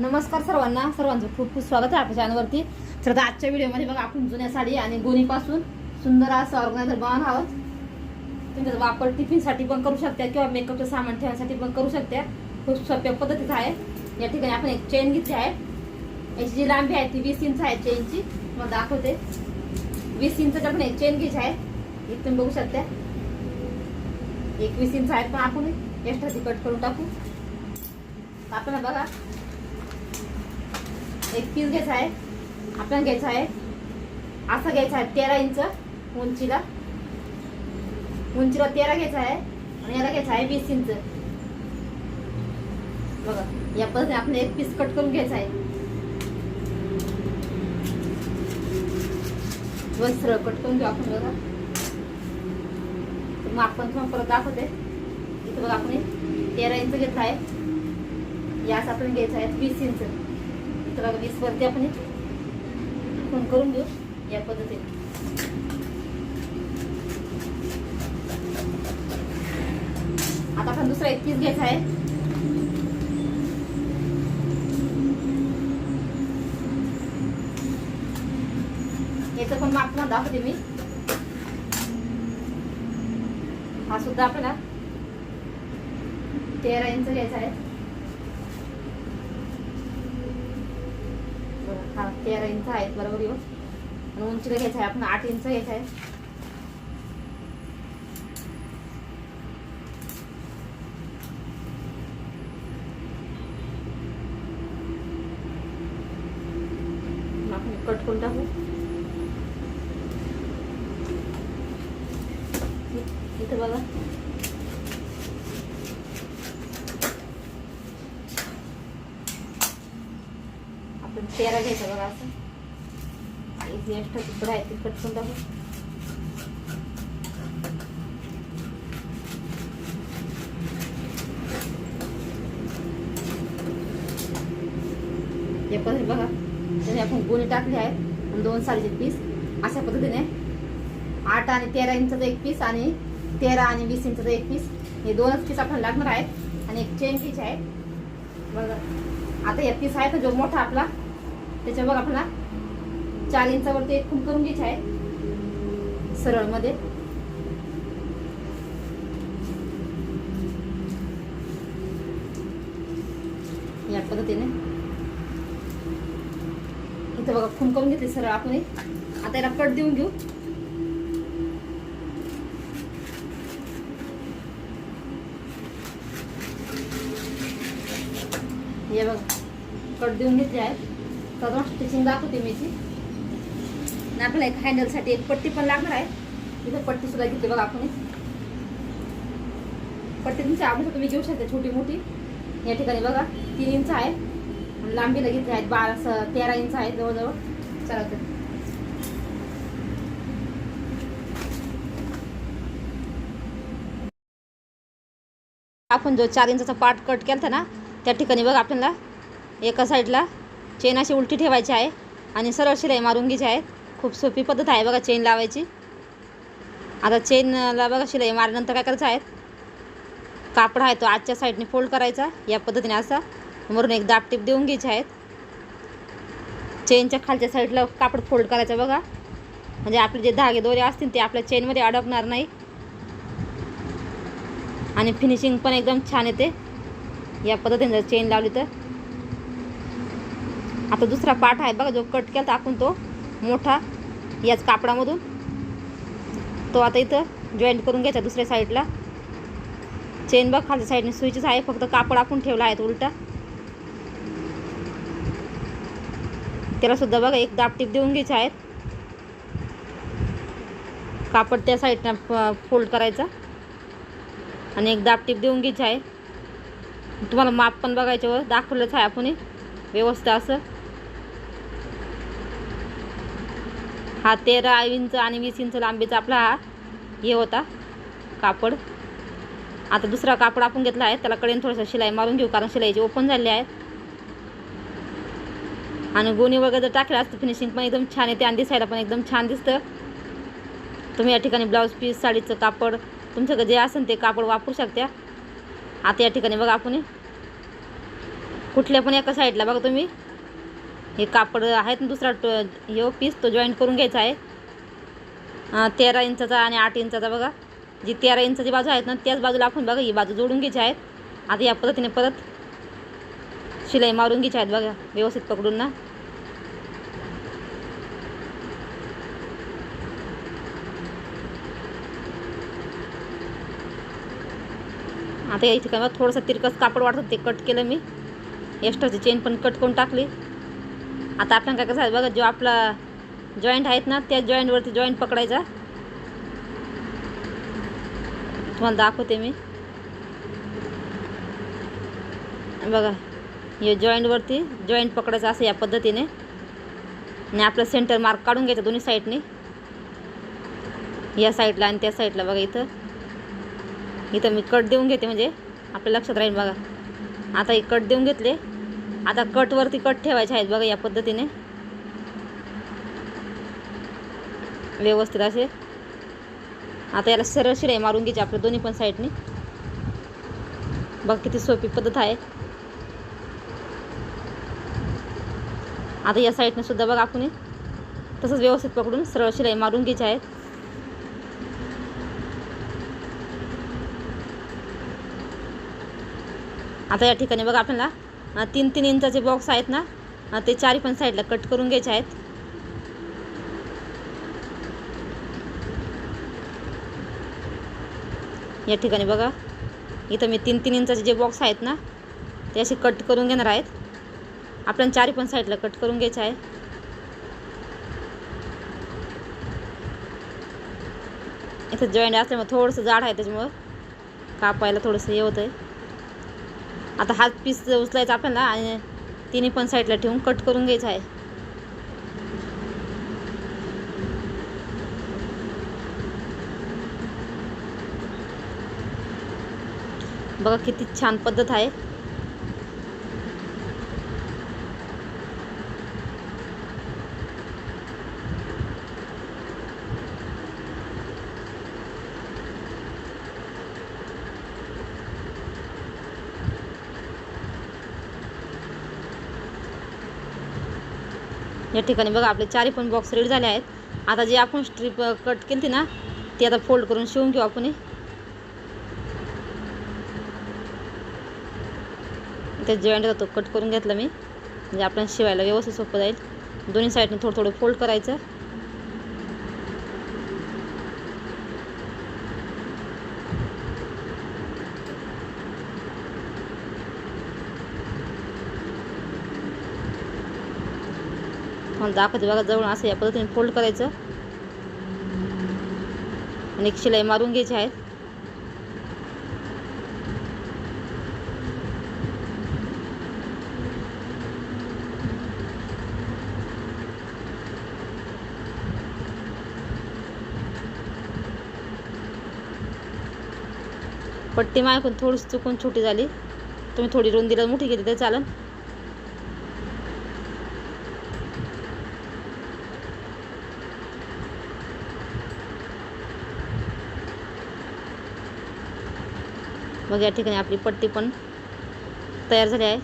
नमस्कार सर्वांना. सर्वांचं खूप खूप स्वागत आहे आपल्या चॅनलवरती तर आता आजच्या व्हिडिओमध्ये बघा आपण जुन्या साडी आणि गोणीपासून सुंदर असं ऑर्गनायझर बनवणार आहोत. तुम्ही त्याचा वापर टिफिनसाठी पण करू शकता किंवा मेकअपचं सामान ठेवण्यासाठी पण करू शकता. खूप सोप्या पद्धतीत आहे. या ठिकाणी आपण एक चेन घेतली आहे. याची जी लांबी आहे ती वीस इंच आहे चेनची मग दाखवते. वीस इंचची आपण एक चेन घ्यायची आहे. एक तुम्ही बघू शकता. एकवीस इंच आहेत पण आपण एक्स्ट्रा ती कट करून टाकू. आपल्याला बघा एक पीस घ्यायचा आहे. आपल्याला घ्यायचा आहे. असा घ्यायचा आहे तेरा इंच उंचीला. उंचीला तेरा घ्यायचा आहे आणि याला घ्यायचा आहे वीस इंच. बघा या पद्धतीने आपण एक पीस कट करून घ्यायचा आहे. वस्त्र कट करून घेऊ आपण बघा. तर मग आपण तुम्हाला परत दाखवते. इथं बघा आपण तेरा इंच घेतला आहे. यास आपण घ्यायचा आहे वीस इंच. सतरा वीस वरती आपण फोन करून घेऊ या पद्धतीने. आता आपण दुसरा इतकीच घ्यायचा आहे. याचं पण माप तुम्हाला दाखवते मी. हा सुद्धा आपल्याला तेरा इंच घ्यायचा आहे बरं, हा तेरा इंच आहेत बरोबर येऊ हो. आणि उंचीला घ्यायचा आहे आपण आठ इंच घ्यायचा आहे मग आपण कट करून टाकू इ- इथं बघा आपण तेरा घ्यायचा बघा असं. एक एक्स्ट्रा तुकडा आहे ते कट करून टाकू या पण बघा. त्याने आपण गोणी टाकले आहेत. दोन साडीचे पीस अशा पद्धतीने आठ आणि तेरा इंचाचा एक पीस आणि तेरा आणि वीस इंचाचा एक पीस हे दोनच पीस आपण लागणार आहेत. आणि एक चेन पीस आहे. बघा. आता या पीस आहे तर जो मोठा आपला. त्याच्या बघ आपला. चार इंचावरती एक खून करून घ्यायचे आहे. सरळमध्ये या पद्धतीने. इथं बघा फुंकवून घेतली सरळ आपण आता याला कट देऊन घेऊ. हे बघा कट देऊन घेतले आहे. तर स्टिचिंग दाखवते मी ती आपल्याला एक हँडलसाठी एक पट्टी पण लागणार आहे. इथं पट्टी सुद्धा घेते बघा आपण पट्टी तुमच्या आवडीचं तुम्ही घेऊ शकता छोटी मोठी. या ठिकाणी बघा तीन इंच आहे. लांबीला घेतली आहेत बारा स- तेरा इंच आहे जवळजवळ. चला तर. आपण जो चार इंचा पार्ट कट केला ना त्या ठिकाणी बघा आपल्याला एका साईडला चेन अशी उलटी ठेवायची आहे आणि सरळ शिलाई मारून घ्यायची आहे. खूप सोपी पद्धत आहे बघा चेन लावायची. आता चेनला बघा शिलाई मारल्यानंतर काय करायचं आहे? कापड आहे तो आजच्या साईडने फोल्ड करायचा. या पद्धतीने असा वरून एक दाबटीप देऊन घ्यायचे आहेत. चेनच्या खालच्या साईडला कापड फोल्ड करायचं बघा. म्हणजे आपले जे धागे दोरे असतील ते आपल्या चेनमध्ये अडकणार नाही. आणि फिनिशिंग पण एकदम छान येते. या पद्धतीने जर चेन लावली तर. आता दुसरा पार्ट आहे बघा जो कट केला टाकून आपण तो मोठा याच कापडामधून. तो आता इथं जॉईंट करून घ्यायचा दुसऱ्या साईडला चेन बघ खालच्या साईडने स्विचेस आहे फक्त कापड आपण ठेवला आहे तो उलटा. त्याला सुद्धा बघा एक दापटीप देऊन घ्यायचे आहेत कापड त्या साईडनं फोल्ड करायचा. आणि एक दापटीप देऊन घ्यायचे आहे. तुम्हाला माप पण बघायच्यावर दाखवलंच आहे आपण व्यवस्था व्यवस्थित असं. हा तेरा इंच आणि वीस इंच लांबीचा आपला हा हे होता कापड. आता दुसरा कापड आपण घेतला आहे त्याला कडेन थोडंसं शिलाई मारून घेऊ कारण शिलाईची ओपन झाले आहेत. आणि गोणी वगैरे जर टाकलं असतं फिनिशिंग पण एकदम छान येते आणि दिसायला पण एकदम छान दिसतं. तुम्ही या ठिकाणी ब्लाऊज पीस साडीचं कापड तुमच्याकडे जे असेल ते कापड वापरू शकता. आता या ठिकाणी बघा आपण कुठल्या पण एका साईडला बघा तुम्ही. हे कापड आहेत ना दुसरा टो हे पीस तो जॉईंट करून घ्यायचा आहे. तेरा इंचाचा आणि आठ इंचाचा बघा. जी तेरा इंचाची बाजू आहेत ना त्याच बाजूला आपण बघा ही बाजू जोडून घ्यायची आहेत. आता या पद्धतीने परत शिलाई मारून घ्यायची आहेत बघा व्यवस्थित पकडून ना. आता या ठिकाणी बघा थोडंसं तिरकस कापड वाटतं ते कट केलं मी. एक्स्ट्राची चेन पण कट करून टाकली. आता आपण काय कसं आहे बघा जो आपला जॉईंट आहेत ना त्या जॉईंटवरती जॉईंट पकडायचा. तुम्हाला दाखवते मी. बघा हे जॉईंटवरती जॉईंट पकडायचं असं या पद्धतीने. आणि आपलं सेंटर मार्क काढून घ्यायचं दोन्ही साईडने या साईडला आणि त्या साईडला बघा इथं. इथं मी कट देऊन घेते म्हणजे आपल्या लक्षात राहील बघा. आता हे कट देऊन घेतले. आता कटवरती कट ठेवायचे आहेत बघा या पद्धतीने. व्यवस्थित असे. आता याला सरळ शिराई मारून घ्यायची आपल्या दोन्ही पण साईडने बघ किती सोपी पद्धत आहे. आता या साईडने सुद्धा बघा आपण तसंच व्यवस्थित पकडून सरळ शिलाई मारून घ्यायची आहेत. आता या ठिकाणी बघा आपल्याला तीन तीन इंचाचे बॉक्स आहेत ना. ते चारी पण साईडला कट करून घ्यायचे आहेत. या ठिकाणी बघा. इथं मी तीन तीन इंचाचे जे बॉक्स आहेत ना ते असे कट करून घेणार आहेत. आपल्याला चारी पण साईडला कट करून घ्यायचे आहे. इथं जॉईंट असल्यामुळे थोडंसं जाड आहे त्याच्यामुळं कापायला थोडंसं हे होतं आहे आता हात पीस उचलायचा आपल्याला आणि तिन्ही पण साईडला ठेवून कट करून घ्यायचा आहे. बघा किती छान पद्धत आहे. या ठिकाणी बघा आपले चारही पण बॉक्स रेडी झाले आहेत. आता जे आपण स्ट्रीप कट केली ना ती आता फोल्ड करून शिवून घेऊ आपण ते जॉईंट तो कट करून घेतला मी. म्हणजे आपल्याला शिवायला व्यवस्थित सोपं जाईल. दोन्ही साईडने थोडं थोडं फोल्ड करायचं. तुम्हाला दाखवते बघा जवळ असं या पद्धतीने फोल्ड करायचं. आणि एक शिलाई मारून घ्यायची आहेत. पट्टी माझ्याकडून थोडीशी चुकून छोटी झाली. तुम्ही थोडी रुंदीला मोठी घेतली तर चालेल. मग या ठिकाणी आपली पट्टी पण तयार झाली आहे.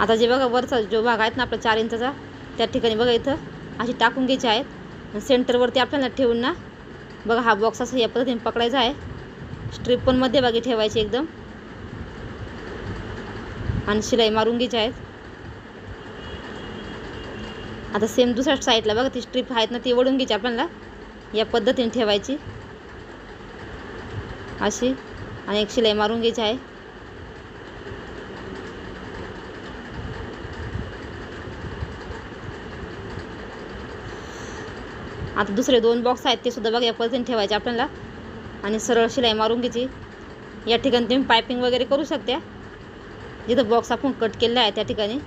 आता जे बघा वरचा जो भाग आहेत ना आपला चार इंचाचा त्या ठिकाणी बघा इथं अशी टाकून घ्यायची आहेत. सेंटरवरती आपल्याला ठेवून ना बघा हा बॉक्स असा या पद्धतीने पकडायचा आहे. स्ट्रीप पण मध्यभागी ठेवायची एकदम. आणि शिलाई मारून घ्यायची आहेत. आता सेम दुसऱ्या साईडला बघा ती स्ट्रीप आहेत ना ती वळून घ्यायची आपल्याला. या पद्धतीने ठेवायची. अशी. आणि एक शिलाई मारून घ्यायची आहे. आता दुसरे दोन बॉक्स आहेत ते सुद्धा बघा या पद्धतीने ठेवायचे आपल्याला. आणि सरळ शिलाई मारून घ्यायची. या ठिकाणी तुम्ही पायपिंग वगैरे करू शकता. जिथं बॉक्स आपण कट केलेला आहे त्या ठिकाणी.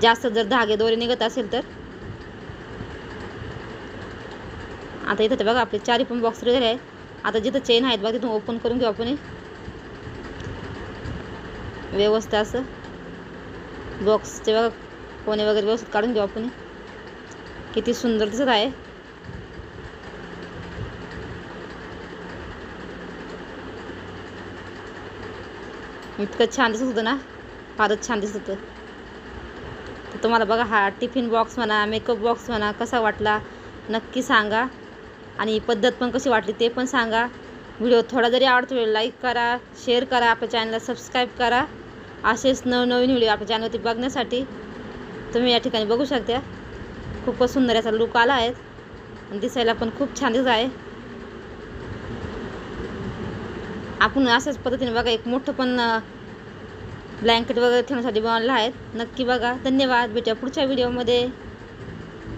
जास्त जर धागे दोरे निघत असेल तर. आता इथं बघा आपले चारही पण बॉक्स रेडी आहे आता जिथं चेन आहेत बघा तिथून ओपन करून घेऊ आपण व्यवस्थित असं. बॉक्सचे बघा कोणे वगैरे व्यवस्थित काढून घेऊ आपण किती सुंदर दिसत आहे. इतकं छान दिसत होतं ना. फारच छान दिसत होतं. तर तुम्हाला बघा हा टिफिन बॉक्स म्हणा मेकअप बॉक्स म्हणा कसा वाटला नक्की सांगा. आणि पद्धत पण कशी वाटली ते पण सांगा. व्हिडिओ थोडा जरी आवडतो लाईक करा शेअर करा आपल्या चॅनलला सबस्क्राईब करा. असेच नवनवीन व्हिडिओ आपल्या चॅनलवरती बघण्यासाठी तुम्ही या ठिकाणी बघू शकता. खूपच सुंदर याचा लुक आला आहे. आणि दिसायला पण खूप छान दिसत आहे. आपण अशाच पद्धतीने बघा एक मोठं पण ब्लँकेट वगैरे ठेवण्यासाठी बनवलं आहेत नक्की बघा. धन्यवाद. भेटूया पुढच्या व्हिडिओमध्ये.